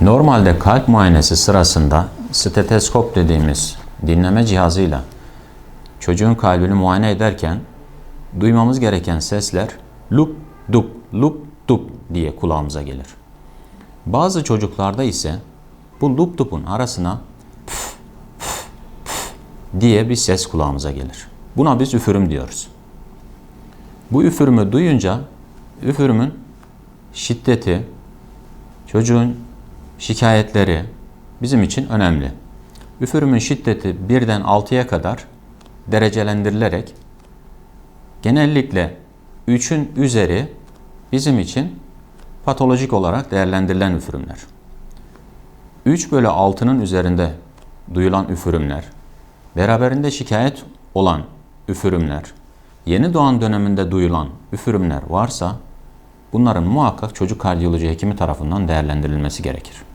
Normalde kalp muayenesi sırasında steteskop dediğimiz dinleme cihazıyla çocuğun kalbini muayene ederken duymamız gereken sesler lup dup lup dup diye kulağımıza gelir. Bazı çocuklarda ise bu lup dupun arasına pf, pf, pf diye bir ses kulağımıza gelir. Buna biz üfürüm diyoruz. Bu üfürümü duyunca üfürümün şiddeti, çocuğun şikayetleri bizim için önemli. Üfürümün şiddeti birden 6'ya kadar derecelendirilerek genellikle 3'ün üzeri bizim için patolojik olarak değerlendirilen üfürümler. 3 bölü 6'nın üzerinde duyulan üfürümler, beraberinde şikayet olan üfürümler, yeni doğan döneminde duyulan üfürümler varsa bunların muhakkak çocuk kardiyoloji hekimi tarafından değerlendirilmesi gerekir.